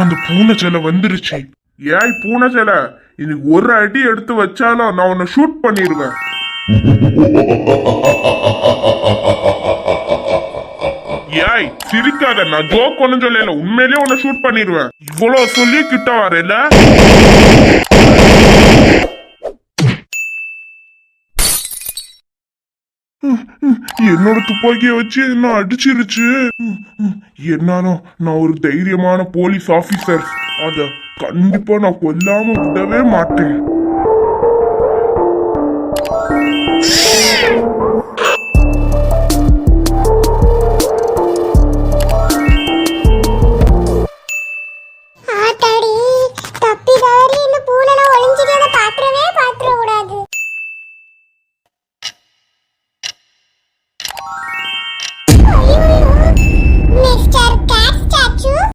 அந்த பூனை சிலை வந்துருச்சு. ஏய் பூனை சிலை இன்னைக்கு ஒரு அடி எடுத்து வச்சாலும் நான் உன்னை ஷூட் பண்ணிடுவேன். ஏய் சிரிக்காத நான் ஜோக் ஒன்னும் சொல்லல. உண்மையிலேயே உன்னை ஷூட் பண்ணிடுவேன். இவ்வளவு சொல்லி கிட்ட வரல என்னோட துப்பாக்கியை வச்சு என்ன அடிச்சிருச்சு? என்னானோ என்னாலும் நான் ஒரு தைரியமான போலீஸ் ஆபீசர் அத கண்டிப்பா நான் கொல்லாம விடவே மாட்டேன்.